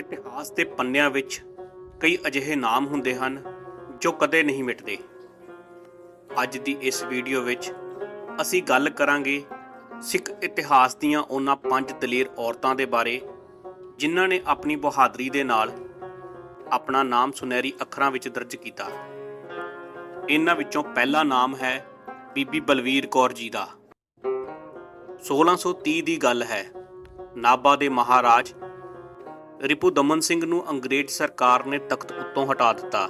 ਇਤਿਹਾਸ ਦੇ ਪੰਨਿਆਂ ਵਿੱਚ ਕਈ ਅਜਿਹੇ ਨਾਮ ਹੁੰਦੇ ਹਨ ਜੋ ਕਦੇ ਨਹੀਂ ਮਿਟਦੇ। ਅੱਜ ਦੀ ਇਸ ਵੀਡੀਓ ਵਿੱਚ ਅਸੀਂ ਗੱਲ ਕਰਾਂਗੇ ਸਿੱਖ ਇਤਿਹਾਸ ਦੀਆਂ ਉਹਨਾਂ ਪੰਜ ਦਲੇਰ ਔਰਤਾਂ ਦੇ ਬਾਰੇ, ਜਿਨ੍ਹਾਂ ਨੇ ਆਪਣੀ ਬਹਾਦਰੀ ਦੇ ਨਾਲ ਆਪਣਾ ਨਾਮ ਸੁਨਹਿਰੀ ਅੱਖਰਾਂ ਵਿੱਚ ਦਰਜ ਕੀਤਾ। ਇਹਨਾਂ ਵਿੱਚੋਂ ਪਹਿਲਾ ਨਾਮ ਹੈ ਬੀਬੀ ਬਲਵੀਰ ਕੌਰ ਜੀ ਦਾ। 1630 ਦੀ ਗੱਲ ਹੈ। ਨਾਭਾ ਦੇ ਮਹਾਰਾਜ ਰਿਪੂ ਦਮਨ ਸਿੰਘ ਨੂੰ ਅੰਗਰੇਜ਼ ਸਰਕਾਰ ਨੇ ਤਖਤ ਉੱਤੋਂ ਹਟਾ ਦਿੱਤਾ।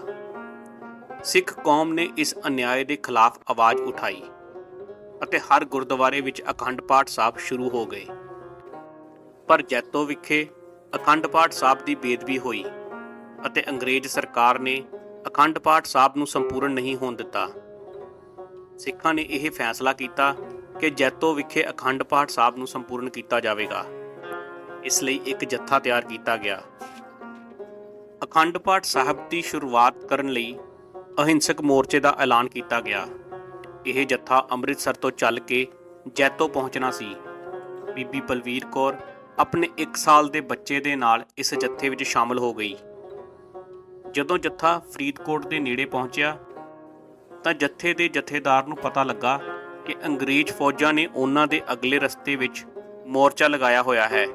ਸਿੱਖ ਕੌਮ ਨੇ ਇਸ ਅਨਿਆਏ ਦੇ ਖਿਲਾਫ ਆਵਾਜ਼ ਉਠਾਈ ਅਤੇ ਹਰ ਗੁਰਦੁਆਰੇ ਵਿੱਚ ਅਖੰਡ ਪਾਠ ਸਾਹਿਬ ਸ਼ੁਰੂ ਹੋ ਗਏ। ਪਰ ਜੈਤੋ ਵਿਖੇ ਅਖੰਡ ਪਾਠ ਸਾਹਿਬ ਦੀ ਬੇਦਬੀ ਹੋਈ ਅਤੇ ਅੰਗਰੇਜ਼ ਸਰਕਾਰ ਨੇ ਅਖੰਡ ਪਾਠ ਸਾਹਿਬ ਨੂੰ ਸੰਪੂਰਨ ਨਹੀਂ ਹੋਣ ਦਿੱਤਾ। ਸਿੱਖਾਂ ਨੇ ਇਹ ਫੈਸਲਾ ਕੀਤਾ ਕਿ ਜੈਤੋ ਵਿਖੇ ਅਖੰਡ ਪਾਠ ਸਾਹਿਬ ਨੂੰ ਸੰਪੂਰਨ ਕੀਤਾ ਜਾਵੇਗਾ। ਇਸ ਲਈ ਇੱਕ ਜੱਥਾ ਤਿਆਰ ਕੀਤਾ ਗਿਆ। ਅਖੰਡ ਪਾਠ ਸਾਹਿਬ ਦੀ ਸ਼ੁਰੂਆਤ ਕਰਨ ਲਈ ਅਹਿੰਸਕ ਮੋਰਚੇ ਦਾ ਐਲਾਨ ਕੀਤਾ ਗਿਆ। ਇਹ ਜੱਥਾ ਅੰਮ੍ਰਿਤਸਰ ਤੋਂ ਚੱਲ ਕੇ ਜੈਤੋ ਪਹੁੰਚਣਾ ਸੀ। ਬੀਬੀ ਬਲਵੀਰ ਕੌਰ ਆਪਣੇ 1 ਸਾਲ ਦੇ ਬੱਚੇ ਦੇ ਨਾਲ ਇਸ ਜੱਥੇ ਵਿੱਚ ਸ਼ਾਮਲ ਹੋ ਗਈ। ਜਦੋਂ ਜੱਥਾ ਫਰੀਦਕੋਟ ਦੇ ਨੇੜੇ ਪਹੁੰਚਿਆ, ਤਾਂ ਜੱਥੇ ਦੇ ਜਥੇਦਾਰ ਨੂੰ ਪਤਾ ਲੱਗਾ ਕਿ ਅੰਗਰੇਜ਼ ਫੌਜਾਂ ਨੇ ਉਹਨਾਂ ਦੇ ਅਗਲੇ ਰਸਤੇ ਵਿੱਚ ਮੋਰਚਾ ਲਗਾਇਆ ਹੋਇਆ ਹੈ।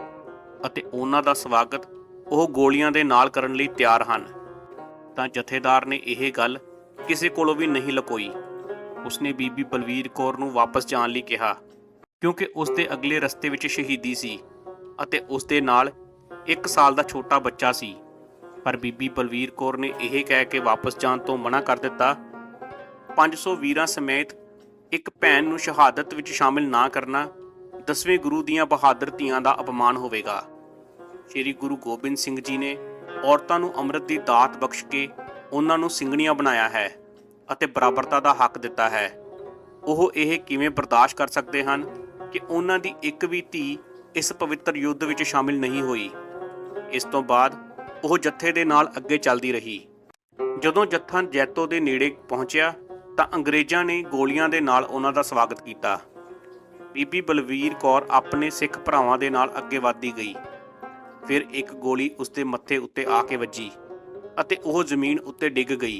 ਅਤੇ ਉਹਨਾਂ ਦਾ ਸਵਾਗਤ ਉਹ ਗੋਲੀਆਂ ਦੇ ਨਾਲ ਕਰਨ ਲਈ ਤਿਆਰ ਹਨ। ਤਾਂ ਜਥੇਦਾਰ ਨੇ ਇਹ ਗੱਲ ਕਿਸੇ ਕੋਲੋਂ ਵੀ ਨਹੀਂ ਲਕੋਈ। ਉਸਨੇ ਬੀਬੀ ਬਲਵੀਰ ਕੌਰ ਨੂੰ ਵਾਪਸ ਜਾਣ ਲਈ ਕਿਹਾ, ਕਿਉਂਕਿ ਉਸ ਦੇ ਅਗਲੇ ਰਸਤੇ ਵਿੱਚ ਸ਼ਹੀਦੀ ਸੀ ਅਤੇ ਉਸ ਦੇ ਨਾਲ 1 ਸਾਲ ਦਾ ਛੋਟਾ ਬੱਚਾ ਸੀ। ਪਰ ਬੀਬੀ ਬਲਵੀਰ ਕੌਰ ਨੇ ਇਹ ਕਹਿ ਕੇ ਵਾਪਸ ਜਾਣ ਤੋਂ ਮਨਾ ਕਰ ਦਿੱਤਾ 500 ਵੀਰਾਂ ਸਮੇਤ ਇੱਕ ਭੈਣ ਨੂੰ ਸ਼ਹਾਦਤ ਵਿੱਚ ਸ਼ਾਮਿਲ ਨਾ ਕਰਨਾ ਦਸਵੇਂ ਗੁਰੂ ਦੀਆਂ ਬਹਾਦਰ ਧੀਆਂ ਦਾ ਅਪਮਾਨ ਹੋਵੇਗਾ। ਸ੍ਰੀ ਗੁਰੂ ਗੋਬਿੰਦ ਸਿੰਘ ਜੀ ਨੇ ਔਰਤਾਂ ਨੂੰ ਅੰਮ੍ਰਿਤ ਦੀ ਦਾਤ ਬਖਸ਼ ਕੇ ਉਹਨਾਂ ਨੂੰ ਸਿੰਘਣੀਆਂ ਬਣਾਇਆ ਹੈ ਅਤੇ ਬਰਾਬਰਤਾ ਦਾ ਹੱਕ ਦਿੱਤਾ ਹੈ। ਉਹ ਇਹ ਕਿਵੇਂ ਬਰਦਾਸ਼ਤ ਕਰ ਸਕਦੇ ਹਨ ਕਿ ਉਹਨਾਂ ਦੀ ਇੱਕ ਵੀ ਧੀ ਇਸ ਪਵਿੱਤਰ ਯੁੱਧ ਵਿੱਚ ਸ਼ਾਮਿਲ ਨਹੀਂ ਹੋਈ? ਇਸ ਤੋਂ ਬਾਅਦ ਉਹ ਜੱਥੇ ਦੇ ਨਾਲ ਅੱਗੇ ਚੱਲਦੀ ਰਹੀ। ਜਦੋਂ ਜੱਥਾ ਜੈਤੋ ਦੇ ਨੇੜੇ ਪਹੁੰਚਿਆ ਤਾਂ ਅੰਗਰੇਜ਼ਾਂ ਨੇ ਗੋਲੀਆਂ ਦੇ ਨਾਲ ਉਹਨਾਂ ਦਾ ਸਵਾਗਤ ਕੀਤਾ। ਬੀਬੀ ਬਲਵੀਰ ਕੌਰ ਆਪਣੇ ਸਿੱਖ ਭਰਾਵਾਂ ਦੇ ਨਾਲ ਅੱਗੇ ਵਧਦੀ ਗਈ। ਫਿਰ ਇੱਕ ਗੋਲੀ ਉਸਦੇ ਮੱਥੇ ਉੱਤੇ ਆ ਕੇ ਵੱਜੀ ਅਤੇ ਉਹ ਜ਼ਮੀਨ ਉੱਤੇ ਡਿੱਗ ਗਈ।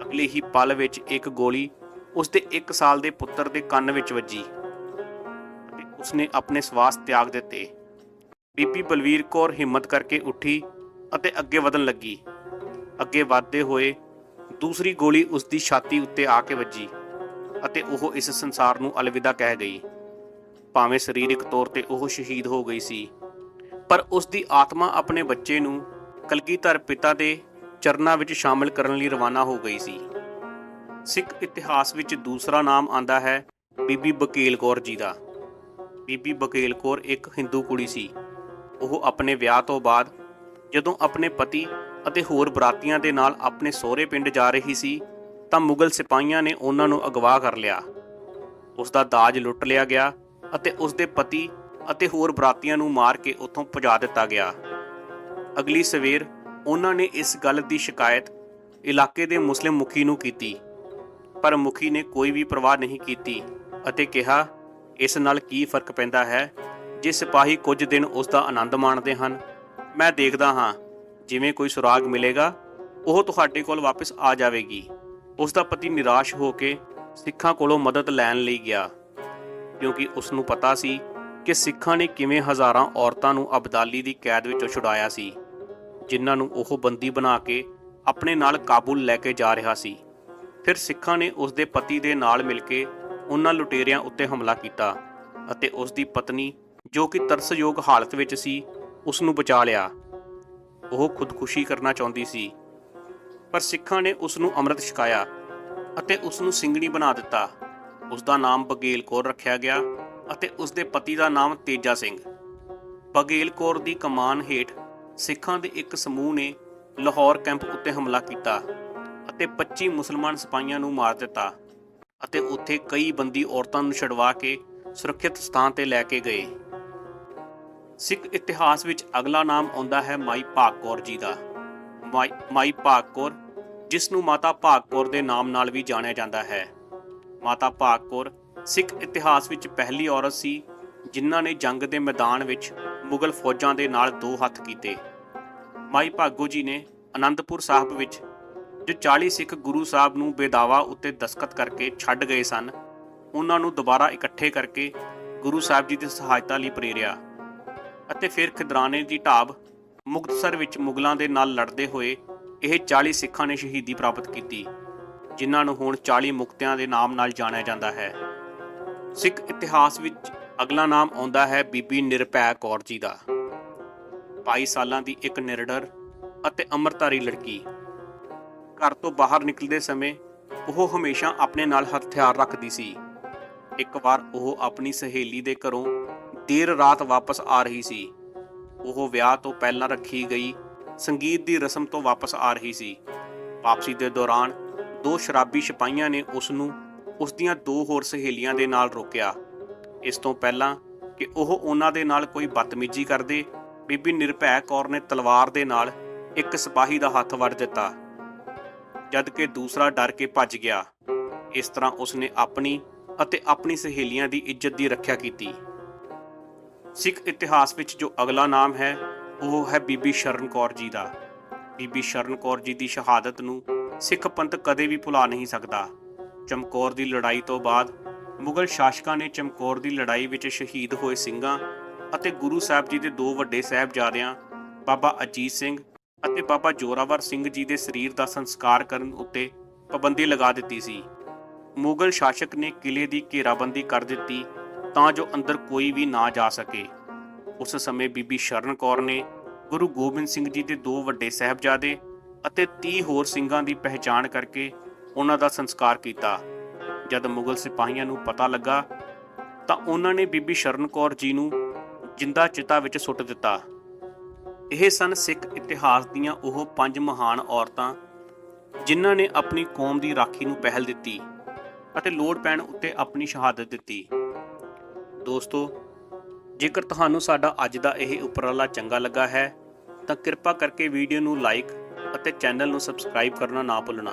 ਅਗਲੇ ਹੀ ਪਲ ਵਿੱਚ ਇੱਕ ਗੋਲੀ ਉਸਦੇ 1 ਸਾਲ ਦੇ ਪੁੱਤਰ ਦੇ ਕੰਨ ਵਿੱਚ ਵੱਜੀ ਅਤੇ ਉਸਨੇ ਆਪਣੇ ਸਵਾਸ ਤਿਆਗ ਦਿੱਤੇ। ਬੀਬੀ ਬਲਵੀਰ ਕੌਰ ਹਿੰਮਤ ਕਰਕੇ ਉੱਠੀ ਅਤੇ ਅੱਗੇ ਵਧਣ ਲੱਗੀ। ਅੱਗੇ ਵਧਦੇ ਹੋਏ ਦੂਸਰੀ ਗੋਲੀ ਉਸਦੀ ਛਾਤੀ ਉੱਤੇ ਆ ਕੇ ਵੱਜੀ। ਅਤੇ ਉਹ ਇਸ ਸੰਸਾਰ ਨੂੰ ਅਲਵਿਦਾ ਕਹਿ ਗਈ। ਭਾਵੇਂ ਸਰੀਰਕ ਤੌਰ ਤੇ ਉਹ ਸ਼ਹੀਦ ਹੋ ਗਈ ਸੀ, ਪਰ ਉਸ ਦੀ ਆਤਮਾ ਆਪਣੇ ਬੱਚੇ ਨੂੰ ਕਲਗੀਧਰ ਪਿਤਾ ਦੇ ਚਰਨਾਂ ਵਿੱਚ ਸ਼ਾਮਲ ਕਰਨ ਲਈ ਰਵਾਨਾ ਹੋ ਗਈ ਸੀ। ਸਿੱਖ ਇਤਿਹਾਸ ਵਿੱਚ ਦੂਸਰਾ ਨਾਮ ਆਂਦਾ ਹੈ ਬੀਬੀ ਬਕੇਲ ਕੌਰ ਜੀ ਦਾ। ਬੀਬੀ ਬਕੇਲ ਕੌਰ ਇੱਕ ਹਿੰਦੂ ਕੁੜੀ ਸੀ। ਉਹ ਆਪਣੇ ਵਿਆਹ ਤੋਂ ਬਾਅਦ ਜਦੋਂ ਆਪਣੇ ਪਤੀ ਅਤੇ ਹੋਰ ਬਰਾਤੀਆਂ ਦੇ ਨਾਲ ਆਪਣੇ ਸਹੁਰੇ ਪਿੰਡ ਜਾ ਰਹੀ ਸੀ ਤਾਂ ਮੁਗਲ ਸਿਪਾਹੀਆਂ ਨੇ ਉਹਨਾਂ ਨੂੰ ਅਗਵਾ ਕਰ ਲਿਆ। ਉਸ ਦਾ ਦਾਜ ਲੁੱਟ ਲਿਆ ਗਿਆ ਅਤੇ ਉਸ ਦੇ ਪਤੀ ਅਤੇ ਹੋਰ ਬਰਾਤੀਆਂ ਨੂੰ ਮਾਰ ਕੇ ਉੱਥੋਂ ਭਜਾ ਦਿੱਤਾ ਗਿਆ। ਅਗਲੀ ਸਵੇਰ ਉਹਨਾਂ ਨੇ ਇਸ ਗੱਲ ਦੀ ਸ਼ਿਕਾਇਤ ਇਲਾਕੇ ਦੇ ਮੁਸਲਿਮ ਮੁਖੀ ਨੂੰ ਕੀਤੀ, ਪਰ ਮੁਖੀ ਨੇ ਕੋਈ ਵੀ ਪਰਵਾਹ ਨਹੀਂ ਕੀਤੀ ਅਤੇ ਕਿਹਾ, ਇਸ ਨਾਲ ਕੀ ਫ਼ਰਕ ਪੈਂਦਾ ਹੈ? ਜੇ ਸਿਪਾਹੀ ਕੁਝ ਦਿਨ ਉਸ ਦਾ ਆਨੰਦ ਮਾਣਦੇ ਹਨ, ਮੈਂ ਦੇਖਦਾ ਹਾਂ, ਜਿਵੇਂ ਕੋਈ ਸੁਰਾਗ ਮਿਲੇਗਾ, ਉਹ ਤੁਹਾਡੇ ਕੋਲ ਵਾਪਸ ਆ ਜਾਵੇਗੀ। ਉਸ ਦਾ ਪਤੀ ਨਿਰਾਸ਼ ਹੋ ਕੇ ਸਿੱਖਾਂ ਕੋਲੋਂ ਮਦਦ ਲੈਣ ਲਈ ਗਿਆ, ਕਿਉਂਕਿ ਉਸ ਨੂੰ ਪਤਾ ਸੀ ਕਿ ਸਿੱਖਾਂ ਨੇ ਕਿਵੇਂ ਹਜ਼ਾਰਾਂ ਔਰਤਾਂ ਨੂੰ ਅਬਦਾਲੀ ਦੀ ਕੈਦ ਵਿੱਚੋਂ ਛੁਡਾਇਆ ਸੀ, ਜਿਨ੍ਹਾਂ ਨੂੰ ਉਹ ਬੰਦੀ ਬਣਾ ਕੇ ਆਪਣੇ ਨਾਲ ਕਾਬੁਲ ਲੈ ਕੇ ਜਾ ਰਿਹਾ ਸੀ। ਫਿਰ ਸਿੱਖਾਂ ਨੇ ਉਸ ਦੇ ਪਤੀ ਦੇ ਨਾਲ ਮਿਲ ਕੇ ਉਹਨਾਂ ਲੁਟੇਰਿਆਂ ਉੱਤੇ ਹਮਲਾ ਕੀਤਾ ਅਤੇ ਉਸ ਦੀ ਪਤਨੀ, ਜੋ ਕਿ ਤਰਸਯੋਗ ਹਾਲਤ ਵਿੱਚ ਸੀ, ਉਸ ਨੂੰ ਬਚਾ ਲਿਆ। ਉਹ ਖੁਦਕੁਸ਼ੀ ਕਰਨਾ ਚਾਹੁੰਦੀ ਸੀ। ਪਰ ਸਿੱਖਾਂ ਨੇ ਉਸ ਨੂੰ ਅੰਮ੍ਰਿਤ ਛਕਾਇਆ ਅਤੇ ਉਸ ਨੂੰ ਸਿੰਘਣੀ ਬਣਾ ਦਿੱਤਾ। ਉਸ ਦਾ ਨਾਮ ਬਗੇਲ ਕੌਰ ਰੱਖਿਆ ਗਿਆ ਅਤੇ ਉਸ ਦੇ ਪਤੀ ਦਾ ਨਾਮ ਤੇਜਾ ਸਿੰਘ। ਬਗੇਲ ਕੌਰ ਦੀ ਕਮਾਨ ਹੇਠ ਸਿੱਖਾਂ ਦੇ ਇੱਕ ਸਮੂਹ ਨੇ ਲਾਹੌਰ ਕੈਂਪ ਉੱਤੇ ਹਮਲਾ ਕੀਤਾ ਅਤੇ 25 ਮੁਸਲਮਾਨ ਸਿਪਾਹੀਆਂ ਨੂੰ ਮਾਰ ਦਿੱਤਾ ਅਤੇ ਉੱਥੇ ਕਈ ਬੰਦੀ ਔਰਤਾਂ ਨੂੰ ਛਡਵਾ ਕੇ ਸੁਰੱਖਿਅਤ ਸਥਾਨ ਤੇ ਲੈ ਕੇ ਗਏ। ਸਿੱਖ ਇਤਿਹਾਸ ਵਿੱਚ ਅਗਲਾ ਨਾਮ ਆਉਂਦਾ ਹੈ ਮਾਈ ਭਾਗ ਕੌਰ ਜੀ ਦਾ। ਮਾਈ ਮਾਈ ਭਾਗ ਕੌਰ ਜਿਸ ਨੂੰ ਮਾਤਾ ਭਾਗ ਕੌਰ ਦੇ ਨਾਮ ਨਾਲ ਵੀ ਜਾਣਿਆ ਜਾਂਦਾ ਹੈ। ਮਾਤਾ ਭਾਗ ਕੌਰ ਸਿੱਖ ਇਤਿਹਾਸ ਵਿੱਚ ਪਹਿਲੀ ਔਰਤ ਸੀ, ਜਿਨ੍ਹਾਂ ਨੇ ਜੰਗ ਦੇ ਮੈਦਾਨ ਵਿੱਚ ਮੁਗਲ ਫੌਜਾਂ ਦੇ ਨਾਲ ਦੋ ਹੱਥ ਕੀਤੇ। ਮਾਈ ਭਾਗੋ ਜੀ ਨੇ ਅਨੰਦਪੁਰ ਸਾਹਿਬ ਵਿੱਚ, ਜੋ 40 ਸਿੱਖ ਗੁਰੂ ਸਾਹਿਬ ਨੂੰ ਬੇਦਾਵਾ ਉੱਤੇ ਦਸਖਤ ਕਰਕੇ ਛੱਡ ਗਏ ਸਨ, ਉਹਨਾਂ ਨੂੰ ਦੁਬਾਰਾ ਇਕੱਠੇ ਕਰਕੇ ਗੁਰੂ ਸਾਹਿਬ ਜੀ ਦੀ ਸਹਾਇਤਾ ਲਈ ਪ੍ਰੇਰਿਆ ਅਤੇ ਫਿਰ ਖਿਦਰਾਣੇ ਦੀ ਢਾਬ ਮੁਕਤਸਰ ਵਿੱਚ ਮੁਗਲਾਂ ਦੇ ਨਾਲ ਲੜਦੇ ਹੋਏ ਇਹ 40 ਸਿੱਖਾਂ ਨੇ ਸ਼ਹੀਦੀ ਪ੍ਰਾਪਤ ਕੀਤੀ, ਜਿਨ੍ਹਾਂ ਨੂੰ ਹੁਣ 40 ਮੁਕਤਿਆਂ ਦੇ ਨਾਮ ਨਾਲ ਜਾਣਿਆ ਜਾਂਦਾ ਹੈ। ਸਿੱਖ ਇਤਿਹਾਸ ਵਿੱਚ ਅਗਲਾ ਨਾਮ ਆਉਂਦਾ ਹੈ ਬੀਬੀ ਨਿਰਭੈ ਕੌਰ ਜੀ ਦਾ। 22 ਸਾਲਾਂ ਦੀ ਇੱਕ ਨਿਰਡਰ ਅਤੇ ਅੰਮ੍ਰਿਤਧਾਰੀ ਲੜਕੀ। ਘਰ ਤੋਂ ਬਾਹਰ ਨਿਕਲਦੇ ਸਮੇਂ ਉਹ ਹਮੇਸ਼ਾ ਆਪਣੇ ਨਾਲ ਹਥਿਆਰ ਰੱਖਦੀ ਸੀ। ਇੱਕ ਵਾਰ ਉਹ ਆਪਣੀ ਸਹੇਲੀ ਦੇ ਘਰੋਂ ਦੇਰ ਰਾਤ ਵਾਪਸ ਆ ਰਹੀ ਸੀ। ਉਹ ਵਿਆਹ ਤੋਂ ਪਹਿਲਾਂ ਰੱਖੀ ਗਈ ਸੰਗੀਤ ਦੀ ਰਸਮ ਤੋਂ ਵਾਪਸ ਆ ਰਹੀ ਸੀ। ਵਾਪਸੀ ਦੇ ਦੌਰਾਨ ਦੋ ਸ਼ਰਾਬੀ ਸਿਪਾਹੀਆਂ ਨੇ ਉਸ ਨੂੰ ਉਸ ਦੀਆਂ ਦੋ ਹੋਰ ਸਹੇਲੀਆਂ ਦੇ ਨਾਲ ਰੋਕਿਆ। ਇਸ ਤੋਂ ਪਹਿਲਾਂ ਕਿ ਉਹ ਉਹਨਾਂ ਦੇ ਨਾਲ ਕੋਈ ਬਦਤਮੀਜ਼ੀ ਕਰਦੇ, ਬੀਬੀ ਨਿਰਭੈ ਕੌਰ ਨੇ ਤਲਵਾਰ ਦੇ ਨਾਲ ਇੱਕ ਸਿਪਾਹੀ ਦਾ ਹੱਥ ਵੱਢ ਦਿੱਤਾ। ਜਦ ਕਿ ਦੂਸਰਾ ਡਰ ਕੇ ਭੱਜ ਗਿਆ। ਇਸ ਤਰ੍ਹਾਂ ਉਸਨੇ ਆਪਣੀ ਅਤੇ ਆਪਣੀ ਸਹੇਲੀਆਂ ਦੀ ਇੱਜ਼ਤ ਦੀ ਰੱਖਿਆ ਕੀਤੀ। ਸਿੱਖ ਇਤਿਹਾਸ ਵਿੱਚ ਜੋ ਅਗਲਾ ਨਾਮ ਹੈ ਉਹ ਹੈ ਬੀਬੀ ਸ਼ਰਨ ਕੌਰ ਜੀ ਦਾ। ਬੀਬੀ ਸ਼ਰਨ ਕੌਰ ਜੀ ਦੀ ਸ਼ਹਾਦਤ ਨੂੰ ਸਿੱਖ ਪੰਥ ਕਦੇ ਵੀ ਭੁਲਾ ਨਹੀਂ ਸਕਦਾ। ਚਮਕੌਰ ਦੀ ਲੜਾਈ ਤੋਂ ਬਾਅਦ ਮੁਗਲ ਸ਼ਾਸਕਾਂ ਨੇ ਚਮਕੌਰ ਦੀ ਲੜਾਈ ਵਿੱਚ ਸ਼ਹੀਦ ਹੋਏ ਸਿੰਘਾਂ ਅਤੇ ਗੁਰੂ ਸਾਹਿਬ ਜੀ ਦੇ ਦੋ ਵੱਡੇ ਸਾਹਿਬਜ਼ਾਦਿਆਂ, ਬਾਬਾ ਅਜੀਤ ਸਿੰਘ ਅਤੇ ਬਾਬਾ ਜੋਰਾਵਰ ਸਿੰਘ ਜੀ ਦੇ ਸਰੀਰ ਦਾ ਸੰਸਕਾਰ ਕਰਨ ਉੱਤੇ ਪਾਬੰਦੀ ਲਗਾ ਦਿੱਤੀ ਸੀ। ਮੁਗਲ ਸ਼ਾਸਕ ਨੇ ਕਿਲੇ ਦੀ ਘੇਰਾਬੰਦੀ ਕਰ ਦਿੱਤੀ ਤਾਂ ਜੋ ਅੰਦਰ ਕੋਈ ਵੀ ਨਾ ਜਾ ਸਕੇ। ਉਸ ਸਮੇਂ ਬੀਬੀ ਸ਼ਰਨ ਕੌਰ ਨੇ ਗੁਰੂ ਗੋਬਿੰਦ ਸਿੰਘ ਜੀ ਦੇ ਦੋ ਵੱਡੇ ਸਾਹਿਬਜ਼ਾਦੇ ਅਤੇ 30 ਹੋਰ ਸਿੰਘਾਂ ਦੀ ਪਹਿਚਾਣ ਕਰਕੇ ਉਹਨਾਂ ਦਾ ਸੰਸਕਾਰ ਕੀਤਾ। ਜਦ ਮੁਗਲ ਸਿਪਾਹੀਆਂ ਨੂੰ ਪਤਾ ਲੱਗਾ, ਤਾਂ ਉਹਨਾਂ ਨੇ ਬੀਬੀ ਸ਼ਰਨ ਕੌਰ ਜੀ ਨੂੰ ਜਿੰਦਾ ਚਿਤਾ ਵਿੱਚ ਸੁੱਟ ਦਿੱਤਾ। ਇਹ ਸਨ ਸਿੱਖ ਇਤਿਹਾਸ ਦੀਆਂ ਉਹ ਪੰਜ ਮਹਾਨ ਔਰਤਾਂ ਜਿਨ੍ਹਾਂ ਨੇ ਆਪਣੀ ਕੌਮ ਦੀ ਰਾਖੀ ਨੂੰ ਪਹਿਲ ਦਿੱਤੀ ਅਤੇ ਲੋੜ ਪੈਣ ਉੱਤੇ ਆਪਣੀ ਸ਼ਹਾਦਤ ਦਿੱਤੀ। ਦੋਸਤੋ ਜੇਕਰ ਤੁਹਾਨੂੰ ਸਾਡਾ ਅੱਜ ਦਾ ਇਹ ਉਪਰਾਲਾ ਚੰਗਾ ਲੱਗਾ ਹੈ, ਤਾਂ ਕਿਰਪਾ ਕਰਕੇ ਵੀਡੀਓ ਨੂੰ ਲਾਈਕ ਅਤੇ ਚੈਨਲ ਨੂੰ ਸਬਸਕ੍ਰਾਈਬ ਕਰਨਾ ਨਾ ਭੁੱਲਣਾ।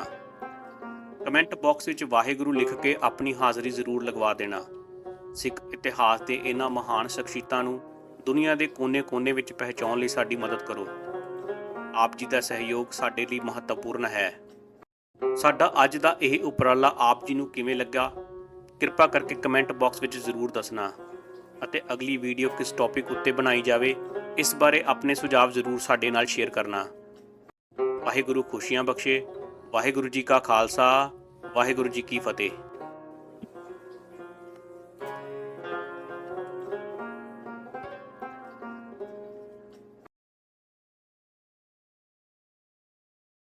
ਕਮੈਂਟ ਬਾਕਸ ਵਿੱਚ ਵਾਹਿਗੁਰੂ ਲਿਖ ਕੇ ਆਪਣੀ ਹਾਜ਼ਰੀ ਜ਼ਰੂਰ ਲਗਵਾ ਦੇਣਾ। ਸਿੱਖ ਇਤਿਹਾਸ ਦੇ ਇਹਨਾਂ ਮਹਾਨ ਸ਼ਖਸੀਅਤਾਂ ਨੂੰ ਦੁਨੀਆ ਦੇ ਕੋਨੇ-ਕੋਨੇ ਵਿੱਚ ਪਹੁੰਚਾਉਣ ਲਈ ਸਾਡੀ ਮਦਦ ਕਰੋ। ਆਪ ਜੀ ਦਾ ਸਹਿਯੋਗ ਸਾਡੇ ਲਈ ਮਹੱਤਵਪੂਰਨ ਹੈ। ਸਾਡਾ ਅੱਜ ਦਾ ਇਹ ਉਪਰਾਲਾ ਆਪ ਜੀ ਨੂੰ ਕਿਵੇਂ ਲੱਗਾ? ਕਿਰਪਾ ਕਰਕੇ ਕਮੈਂਟ ਬਾਕਸ ਵਿੱਚ ਜ਼ਰੂਰ ਦੱਸਣਾ। ਅਤੇ ਅਗਲੀ ਵੀਡੀਓ ਕਿਸ ਟੌਪਿਕ ਉੱਤੇ ਬਣਾਈ ਜਾਵੇ, ਇਸ ਬਾਰੇ ਆਪਣੇ ਸੁਝਾਅ ਜ਼ਰੂਰ ਸਾਡੇ ਨਾਲ ਸ਼ੇਅਰ ਕਰਨਾ। ਵਾਹਿਗੁਰੂ ਖੁਸ਼ੀਆਂ ਬਖਸ਼ੇ, ਵਾਹਿਗੁਰੂ ਜੀ ਕਾ ਖਾਲਸਾ, ਵਾਹਿਗੁਰੂ ਜੀ ਕੀ ਫਤਿਹ।